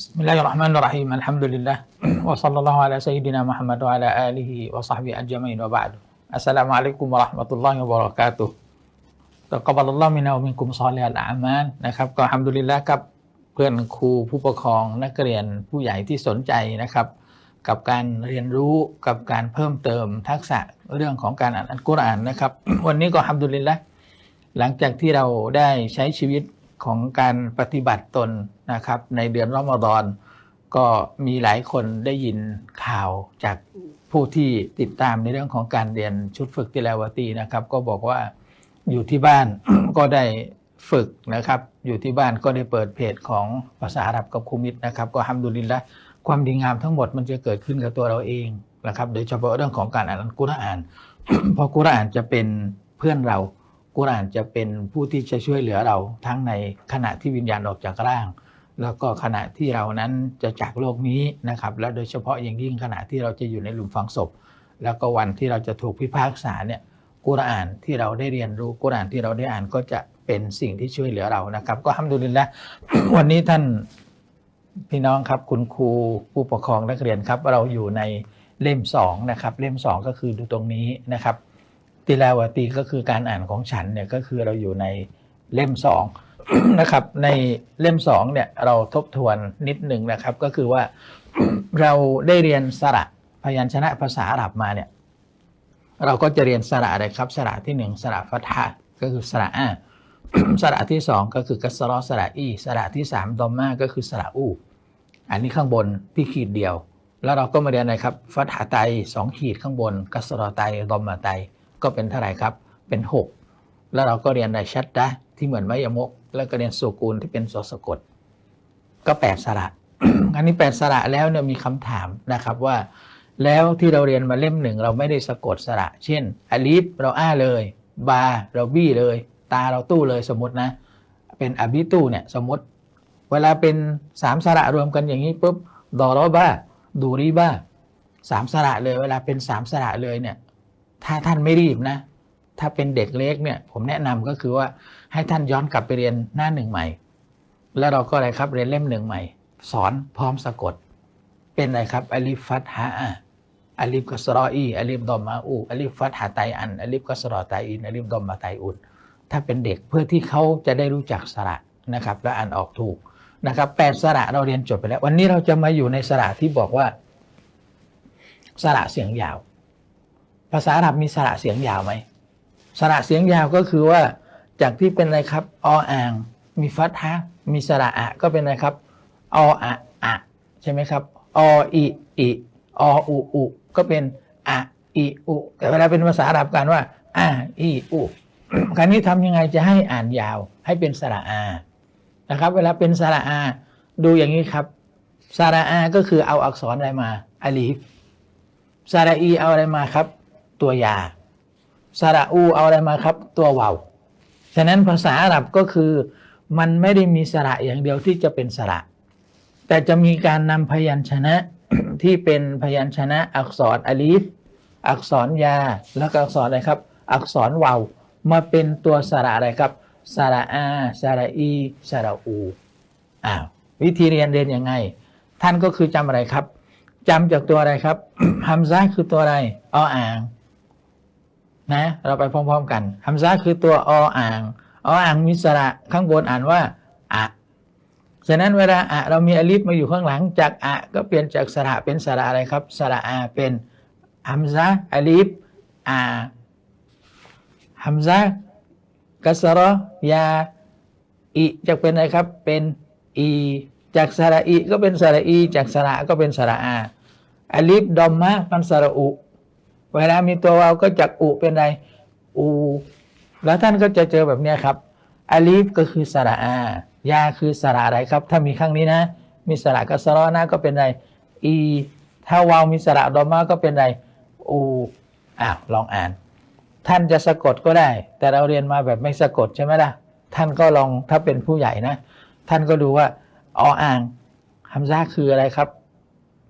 بسم الله الرحمن الرحيم الحمد لله وصلى الله على سيدنا محمد وعلى آله وصحبه أجمعين وبعد السلام عليكم ورحمة الله وبركاته تقبل الله منا ومنكم صالح الأعمال นะครับก็ฮัมดุลิลละครับเพื่อนครูผู้ปกครองนักเรียนผู้ใหญ่ที่สนใจนะครับ กับการเรียนรู้กับการเพิ่มเติมทักษะเรื่องของการอ่านอัลกุรอานนะครับ วันนี้ก็ฮัมดุลิลละหลังจากที่เราได้ใช้ชีวิต ของการปฏิบัติตนนะครับ ในเดือนรอมฎอนก็มีหลายคนได้ยินข่าวจากผู้ที่ติดตามในเรื่องของการเรียนชุดฝึกติลาวตีนะครับ ก็บอกว่าอยู่ที่บ้านก็ได้ฝึกนะครับ อยู่ที่บ้านก็ได้เปิดเพจของภาษาอาหรับกับครูมิตนะครับ ก็ฮัมดุลิลละความดีงามทั้งหมดมันจะเกิดขึ้นกับตัวเราเองนะครับ โดยเฉพาะเรื่องของการอ่านกุรอาน เพราะกุรอานจะเป็นเพื่อนเรา กุรอานจะเป็นผู้ที่จะช่วยเหลือเราทั้งในขณะที่วิญญาณออกจากร่าง แล้วก็ขณะที่เรานั้นจะจากโลกนี้นะครับ และโดยเฉพาะอย่างยิ่งขณะที่เราจะอยู่ในหลุมฝังศพ แล้วก็วันที่เราจะถูกพิพากษาเนี่ยกุรอานที่เราได้เรียนรู้กุรอานที่เราได้อ่านก็จะเป็นสิ่งที่ช่วยเหลือเรานะครับ ก็ฮัมดุลิลละวันนี้ท่านพี่น้องครับคุณครูผู้ปกครองนักเรียนครับ เราอยู่ในเล่มสองนะครับเล่มสองก็คือดูตรงนี้นะครับ ติลาวาตีก็คือการอ่านของฉันเนี่ยก็คือเราอยู่ในเล่มสองนะครับ ในเล่มสองเนี่ยเราทบทวนนิดหนึ่งนะครับ ก็คือว่าเราได้เรียนสระพยัญชนะภาษาอาหรับมาเนี่ย เราก็จะเรียนสระอะไรครับ สระที่หนึ่งสระฟัตฮะก็คือสระอาสระที่สองก็คือกัสรอสระอีสระที่สามดอมมาก็คือสระอูอันนี้ข้างบนที่ขีดเดียว แล้วเราก็มาเรียนอะไรครับฟัตหะไตสองขีดข้างบนกัสรอไตดอมมาไต ก็เป็นเท่าไหร่ครับ เป็นหกแล้วเราก็เรียนในชัดดะที่เหมือนไมยมก แล้วก็เรียนสุกูลที่เป็นสสะกด ก็แปดสระอันนี้แปดสระแล้วเนี่ยมีคำถามนะครับว่า แล้วที่เราเรียนมาเล่มหนึ่งเราไม่ได้สะกดสระ เช่นอลิฟเราอ้าเลย บาเราบี้เลย ตาเราตู้เลยสมมตินะ เป็นอบิตู้เนี่ยสมมติ เวลาเป็นสามสระรวมกันอย่างนี้ปุ๊บดอรอบ้าดูรีบ้าสามสระเลยเวลาเป็นสามสระเลยเนี่ย ถ้าท่านไม่รีบนะ ถ้าเป็นเด็กเล็กเนี่ย ผมแนะนำก็คือว่าให้ท่านย้อนกลับไปเรียนหน้าหนึ่งใหม่ แล้วเราก็อะไรครับเรียนเล่มหนึ่งใหม่ สอนพร้อมสะกด เป็นอะไรครับอลิฟฟัตฮะอะอลิฟกัสรออีอลิฟดอมมาอูอลิฟฟัตฮะไตอันอลิฟกัสรอไตอินอลิฟดอมมาไตอุนถ้าเป็นเด็กเพื่อที่เขาจะได้รู้จักสระนะครับ และอ่านออกถูกนะครับแปดสระเราเรียนจบไปแล้ว วันนี้เราจะมาอยู่ในสระที่บอกว่า สระเสียงยาว ภาษาอาหรับมีสระเสียงยาวไหมสระเสียงยาวก็คือว่าจากที่เป็นอะไรครับออ่าง มีฟัตฮะมีสระอะก็เป็นอะไรครับออะอะใช่ไหมครับออีอีออุอุก็เป็นอะอีอุแต่เวลาเป็นภาษาอาหรับกันว่าอะอีอุคราวนี้ทำยังไงจะให้อ่านยาว ให้เป็นสระอานะครับ เวลาเป็นสระอา ดูอย่างนี้ครับสระอาก็คือเอาอักษรอะไรมาอลีฟสระอีเอาอะไรมาครับ ตัวยาสระอูเอาอะไรมาครับ ตัววาวฉะนั้นภาษาอาหรับก็คือ มันไม่ได้มีสระอย่างเดียวที่จะเป็นสระ แต่จะมีการนำพยัญชนะที่เป็นพยัญชนะอักษรอลีฟอักษรยา แล้วก็อักษรอะไรครับ อักษรวาวมาเป็นตัวสระอะไรครับสระอาสระอีสระอูอ้าววิธีเรียนเรียนยังไง ท่านก็คือจำอะไรครับจำจากตัวอะไรครับฮัมซาคือตัวอะไรออ่าง นะ เราไปพร้อม ๆ กันฮัมซาคือตัวออ่างออ่างมีสระข้างบนอ่านว่าอะฉะนั้นเวลาอะเรามีอลิฟมาอยู่ข้างหลังจากอะก็เปลี่ยนจากสระเป็นสระอะไรครับสระอาเป็นฮัมซาอลิฟอาฮัมซากัสรอยาอีจะเป็นอะไรครับเป็นอีจากสระอีก็เป็นสระอี จากสระก็เป็นสระอาอลิฟดอมมะเป็นสระอุ เวลามีตัววาวก็จากอุเป็นไรอู แล้วท่านก็จะเจอแบบเนี้ยครับอาลีฟก็คือสระอายาคือสระอะไรครับ ถ้ามีข้างนี้นะ มีสระกัสรอนะก็เป็นไรอีถ้าวาวมีสระดอมาก็เป็นไรอูอ้าวลองอ่าน ท่านจะสะกดก็ได้ แต่เราเรียนมาแบบไม่สะกดใช่ไหมล่ะ ท่านก็ลองถ้าเป็นผู้ใหญ่นะ ท่านก็ดูว่าออ่างฮัมซาคืออะไรครับ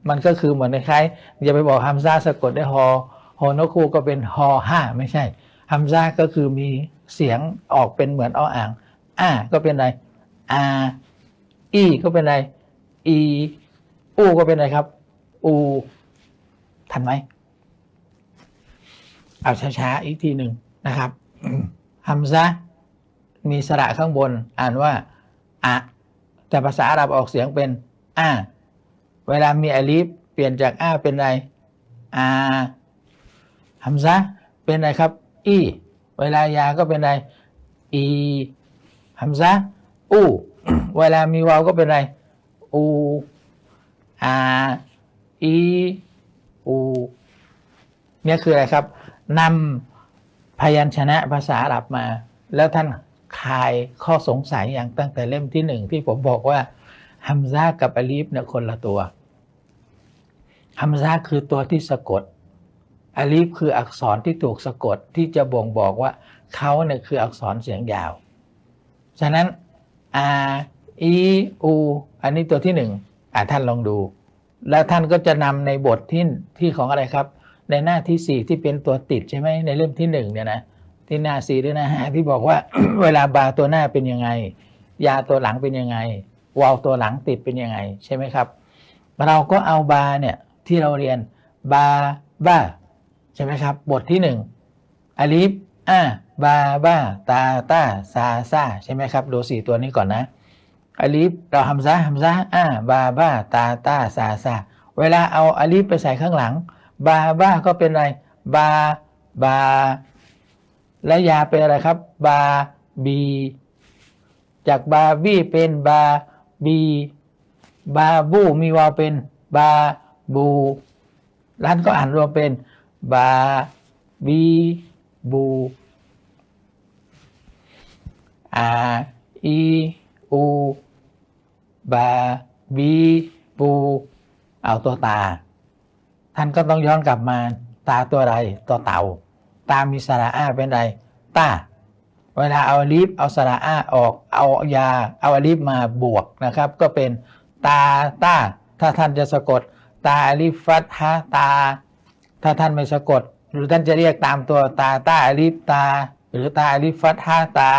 มันก็คือเหมือนคล้ายอย่าไปบอกฮัมซาสะกดได้ฮอ ฮอนคูก็เป็นฮอห้าไม่ใช่ฮัมซาก็คือมีเสียงออกเป็นเหมือนออ่างอ่าก็เป็นอะไรอาอีก็เป็นอะไรอีอูก็เป็นอะไรครับ อูทันไหมเอาช้าๆอีกทีหนึ่งนะครับฮัมซะมีสระข้างบน อ่านว่าอะแต่ภาษาอาหรับออกเสียงเป็นอาเวลามีอลีฟเปลี่ยนจากอาเป็นอะไรอา ฮัมซะเป็นอะไรครับ อี เวลายาก็เป็นอะไรอีฮัมซะอูเวลามีวาวก็เป็นอะไรอูอาอีอูเนี่ยคืออะไรครับนำพยัญชนะภาษาอาหรับมา แล้วท่านคลายข้อสงสัยอย่างตั้งแต่เล่มที่หนึ่งที่ผมบอกว่าฮัมซากับอาลีฟเนี่ยคนละตัวฮัมซาคือตัวที่สะกด อาลีฟคืออักษรที่ถูกสะกดที่จะบ่งบอกว่าเขาเนี่ยคืออักษรเสียงยาว ฉะนั้นอาอีอูอันนี้ตัวที่หนึ่งอ่าท่านลองดู แล้วท่านก็จะนำในบทที่ที่ของอะไรครับ ในหน้าที่สี่ที่เป็นตัวติดใช่ไหมในเล่มที่หนึ่งเนี่ยนะที่หน้าสี่หรือหน้าห้าที่บอกว่า เวลาบาตัวหน้าเป็นยังไง ยาตัวหลังเป็นยังไงวาวตัวหลังติดเป็นยังไงใช่ไหมครับ เราก็เอาบาเนี่ยที่เราเรียนบาบ้า ใช่ไหมครับ บทที่หนึ่งอาลิฟอ่าบาบ้าตาตาซาซาใช่ไหมครับ ดูสี่ตัวนี้ก่อนนะอาลิฟเราฮัมซะฮัมซะอ่าบาบ้าตาตาซาซาเวลาเอาอาลิฟไปใส่ข้างหลัง บาบ้าก็เป็นอะไร บา บา และยาเป็นอะไรครับ บาบี จากบาบี้เป็นบาบี บาบูมีวาวเป็นบาบูร้านก็อ่านรวมเป็น บา บี บูอาอีอูบา บี บู เอาตัวตา ท่านก็ต้องย้อนกลับมา ตาตัวอะไรตัวเต่า ตามีสระอาเป็นอะไรตาเวลาเอาลิฟเอาสระอาออกเอายาเอาลิฟมาบวกนะครับ ก็เป็นตาตาถ้าท่านจะสะกด ตาลิฟฟัตฮะตา ถ้าท่านไม่สะกด หรือท่านจะเรียกตามตัวตาตาอลิฟตา หรือตาอลิฟฟัตฮะตา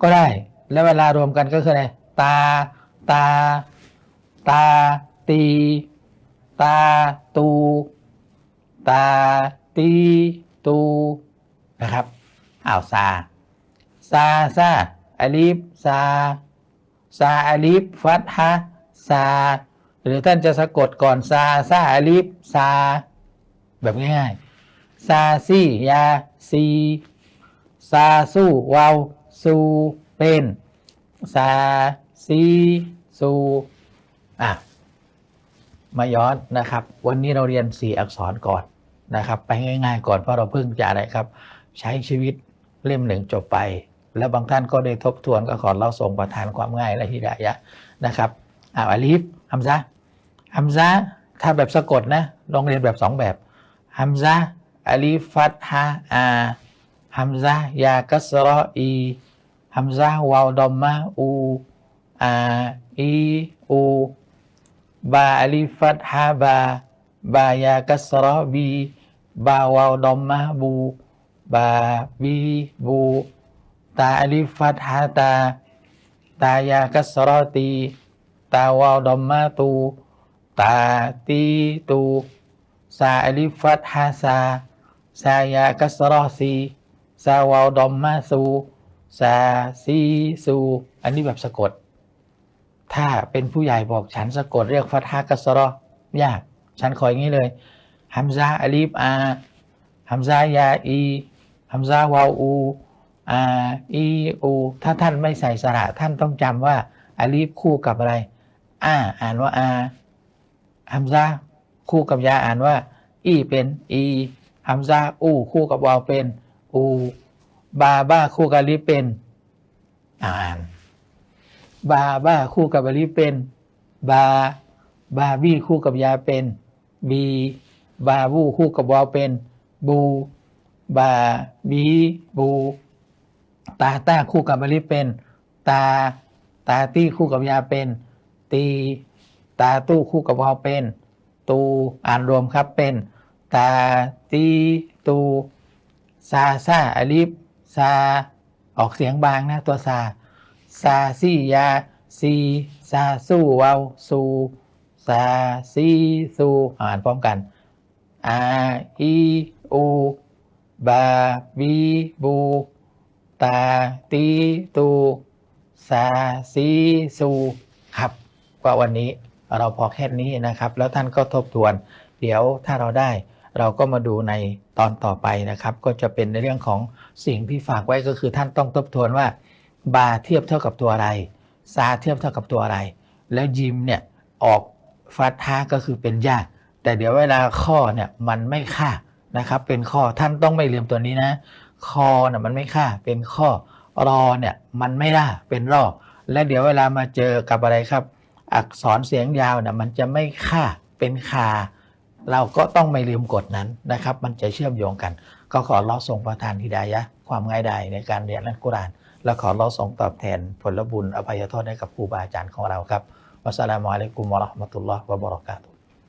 ก็ได้ แล้วเวลารวมกันก็คืออะไรตา ตา ตา ตี ตา ตู ตา ตี ตูนะครับอ้าวซาซาซาอาลิฟซาซาอาลิฟฟัตฮะซา หรือท่านจะสะกดก่อนซาซาอาลิฟซา แบบง่ายๆซาซียาซีซาสู้วาวซูเป็นซาซีซูอะมาย้อนนะครับ วันนี้เราเรียนสี่อักษรก่อนนะครับ ไปง่าย ๆ ก่อนเพราะเราเพิ่งจะอะไรครับ ใช้ชีวิตเล่มหนึ่งจบไป แล้วบางท่านก็ได้ทบทวนก็ขอเราส่งประทานความง่ายและฮิดายะนะครับอ่าอาลีฟฮัมซะฮัมซะถ้าแบบสะกดนะลองเรียนแบบสองแบบ ฮัมซะอาลีฟัตฮะอาฮัมซะยากัสรออีฮัมซะวาวดอมมะอูอาอีอูบาอลิฟัตฮาบาบายากัสรอบีบาวาวดอมมะบูบาบีบูตาอลิฟัตฮาตาตายากัสรอตีตาวาวดอมมะตูตาตีตู ซาอลิฟัตฮาซา ซายากัสรอซีซาวาวดอมมะซูซาซีซู อันนี้แบบสะกด ถ้าเป็นผู้ใหญ่บอกฉันสะกดเรียกฟัตฮะกัสรอยาก ฉันขออย่างนี้เลยฮัมซาอลีฟอาฮัมซายาอีฮัมซาวาวอูอาอีอูถ้าท่านไม่ใส่สระท่านต้องจำว่าอาลีฟคู่กับอะไรอาอ่านว่าอาฮัมซา คู่กับยาอ่านว่า อีเป็นอีฮัมซาอูคู่กับวาวเป็นอูบาบ้าคู่กับลีฟเป็น อ่าน บาบ้าคู่กับลีเป็น บา บาบี้คู่กับยาเป็นบีบาบูคู่กับวาวเป็น บู บาบีบู ตาต้าคู่กับบาลีเป็น ตา ตาตี้คู่กับยาเป็น ตี ตาตู้คู่กับวาวเป็น ตูอ่านรวมครับเป็น ตาตีตูซาซาอลิฟซา ออกเสียงบางนะตัวซาซาซียาซีซาสู้วาวซูซาซีซูอ่านพร้อมกันอาอีอูบาบีบูตาตีตูซาซีซูครับก็วันนี้ เราพอแค่นี้นะครับ แล้วท่านก็ทบทวน เดี๋ยวถ้าเราได้ เราก็มาดูในตอนต่อไปนะครับ ก็จะเป็นในเรื่องของสิ่งที่ฝากไว้ก็คือท่านต้องทบทวนว่าบาเทียบเท่ากับตัวอะไรซาเทียบเท่ากับตัวอะไร แล้วยิมเนี่ยออกฟาทาก็คือเป็นยาก แต่เดี๋ยวเวลาข้อเนี่ยมันไม่ค่านะครับ เป็นข้อท่านต้องไม่ลืมตัวนี้นะคอน่ะมันไม่ค่าเป็นข้อรอเนี่ยมันไม่ได้เป็นรอและเดี๋ยวเวลามาเจอกับอะไรครับ อักษรเสียงยาวเนี่ยมันจะไม่ค่าเป็นคา เราก็ต้องไม่ลืมกฎนั้นนะครับ มันจะเชื่อมโยงกัน ก็ขอรอส่งประทานทิดายะ ความง่ายดายในการเรียนอัลกุรอาน และขอรอส่งตอบแทนผลบุญอภัยโทษให้กับครูบาอาจารย์ของเราครับวัสสลามุอะลัยกุมวะราะห์มะตุลลอฮ์วะบะเราะกาตุ